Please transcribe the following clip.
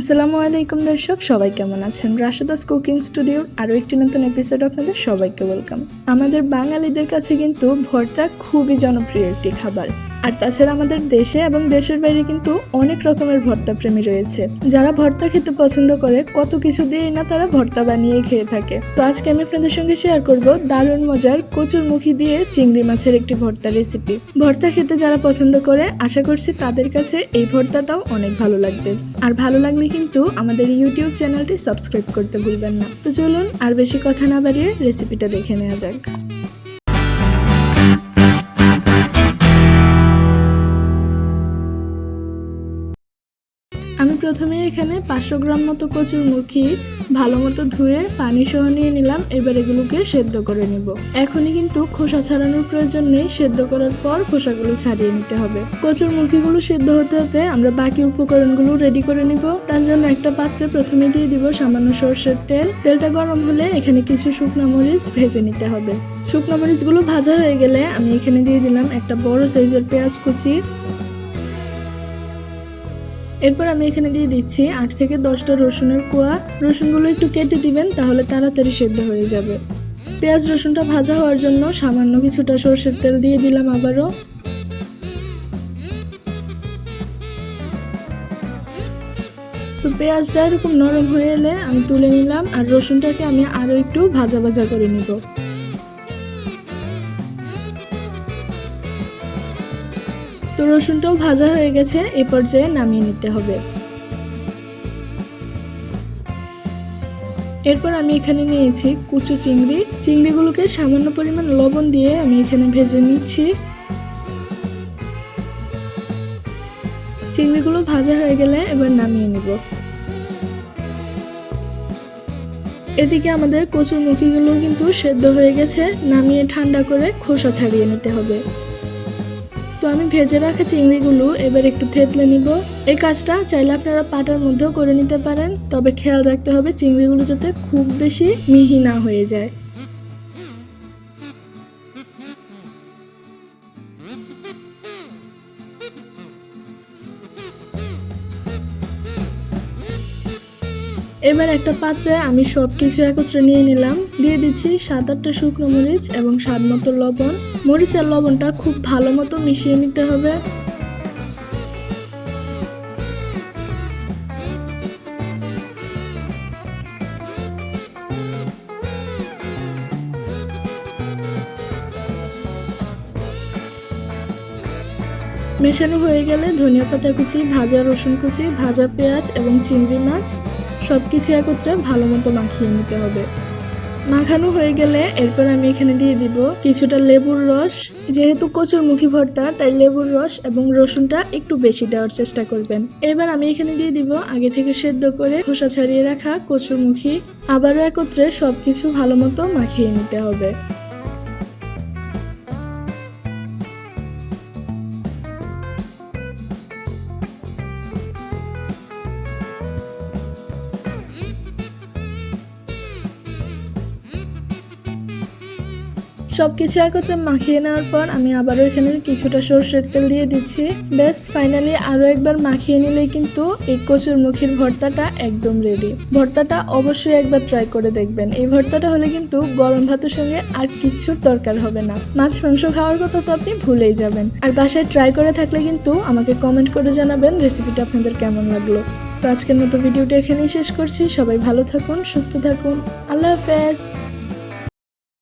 আসসালামু আলাইকুম দর্শক, সবাই কেমন আছেন? রাশেদাস কুকিং স্টুডিওর আরও একটি নতুন এপিসোড আপনাদের সবাইকে ওয়েলকাম আমাদের বাঙালিদের কাছে কিন্তু ভর্তা খুবই জনপ্রিয় একটি খাবার। আর তাছাড়া আমাদের দেশে এবং দেশের বাইরে কিন্তু অনেক রকমের ভর্তা প্রেমী রয়েছে। যারা ভর্তা খেতে পছন্দ করে, কত কিছু দিয়েই না তারা ভর্তা বানিয়ে খেয়ে থাকে। তো আজকে আমি আপনাদের সঙ্গে শেয়ার করব দারুণ মজার কচুর মুখি দিয়ে চিংড়ি মাছের একটি ভর্তা রেসিপি ভর্তা খেতে যারা পছন্দ করে, আশা করছি তাদের কাছে এই ভর্তাটাও অনেক ভালো লাগবে। আর ভালো লাগলে কিন্তু আমাদের ইউটিউব চ্যানেলটি সাবস্ক্রাইব করতে ভুলবেন না। তো চলুন আর বেশি কথা না বাড়িয়ে রেসিপিটা দেখে নেওয়া যাক। আমি প্রথমে এখানে পাঁচশো গ্রাম মতো কচুর মুখি ভালো মতো ধুয়ে পানি সহ নিয়ে নিলাম, এবার এগুলোকে সেদ্ধ করে নিব। এখনই কিন্তু খোসা ছাড়ানোর প্রয়োজন নেই, সেদ্ধ করার পর খোসাগুলো ছাড়িয়ে নিতে হবে। কচুর মুখিগুলো সেদ্ধ হতে হতে আমরা বাকি উপকরণগুলো রেডি করে নিব। তার জন্য একটা পাত্রে প্রথমে দিয়ে দিব সামান্য সর্ষের তেল। তেলটা গরম হলে এখানে কিছু শুকনো মরিচ ভেজে নিতে হবে। শুকনো মরিচগুলো ভাজা হয়ে গেলে আমি এখানে দিয়ে দিলাম একটা বড় সাইজের পেঁয়াজ কুচি। এরপর আমি এখানে দিয়ে দিচ্ছি আট থেকে দশটা রসুনের কোয়া। রসুনগুলো একটু কেটে দিবেন, তাহলে তাড়াতাড়ি সেদ্ধ হয়ে যাবে। পেঁয়াজ রসুনটা ভাজা হওয়ার জন্য সামান্য কিছুটা সর্ষের তেল দিয়ে দিলাম আবারও। তো পেঁয়াজটা এরকম নরম হয়ে এলে আমি তুলে নিলাম, আর রসুনটাকে আমি আরও একটু ভাজা ভাজা করে নিব। তো রসুনটাও ভাজা হয়ে গেছে, এ পর্যায়ে নামিয়ে নিতে হবে। এরপর আমি এখানে নিয়েছি কুচু চিংড়ি। চিংড়িগুলোকে সামান্য পরিমাণ লবণ দিয়ে আমি এখানে ভেজে নিচ্ছি। চিংড়িগুলো ভাজা হয়ে গেলে এবার নামিয়ে নিব। এদিকে আমাদের কচুর মুখিগুলো কিন্তু সেদ্ধ হয়ে গেছে। নামিয়ে ঠান্ডা করে খোসা ছাড়িয়ে নিতে হবে। তো আমি ভেজে রাখা চিংড়িগুলো এবার একটু থেতলে নিব। এই কাজটা চাইলে আপনারা পাটার মধ্যেও করে নিতে পারেন, তবে খেয়াল রাখতে হবে চিংড়িগুলো যাতে খুব বেশি মিহি না হয়ে যায়। এবার একটা পাত্রে আমি সব কিছু একত্রে নিয়ে নিলাম। দিয়ে দিচ্ছি সাত আটটা শুকনো মরিচ এবং স্বাদ মতো লবণ। মরিচ আর লবণটা খুব ভালো মতো মিশিয়ে নিতে হবে। মেশানো হয়ে গেলে ধনিয়া পাতা কুচি, ভাজা রসুন কুচি, ভাজা পেঁয়াজ এবং চিংড়ি মাছ। সব কিছু একত্রে ভালো মতো মাখিয়ে নিতে হবে। মাখানো হয়ে গেলে এরপর আমি এখানে দিয়ে দিব কিছুটা লেবুর রস। যেহেতু কচুর মুখী ভর্তা, তাই লেবুর রস এবং রসুনটা একটু বেশি দেওয়ার চেষ্টা করবেন। এবার আমি এখানে দিয়ে দিব আগে থেকে সেদ্ধ করে খোসা ছাড়িয়ে রাখা কচুর মুখী। আবারও একত্রে সবকিছু ভালো মতো মাখিয়ে নিতে হবে। সবকিছু একত্রে মাখিয়ে নেওয়ার পর আমি আবারও এখানে কিছুটা সর্ষের তেল দিয়ে দিচ্ছি। বেশ ফাইনালি আরও একবার মাখিয়ে নিলেই কিন্তু এই কচুর মুখির ভর্তাটা একদম রেডি ভর্তাটা অবশ্যই একবার ট্রাই করে দেখবেন। এই ভর্তাটা হলে কিন্তু গরম ভাতের সঙ্গে আর কিচ্ছুর দরকার হবে না। মাছ, মাংস খাওয়ার কথা তো আপনি ভুলেই যাবেন। আর বাসায় ট্রাই করে থাকলে কিন্তু আমাকে কমেন্ট করে জানাবেন রেসিপিটা আপনাদের কেমন লাগল। তো আজকের মতো ভিডিওটা এখানেই শেষ করছি। সবাই ভালো থাকুন, সুস্থ থাকুন। আল্লাহ হাফেজ।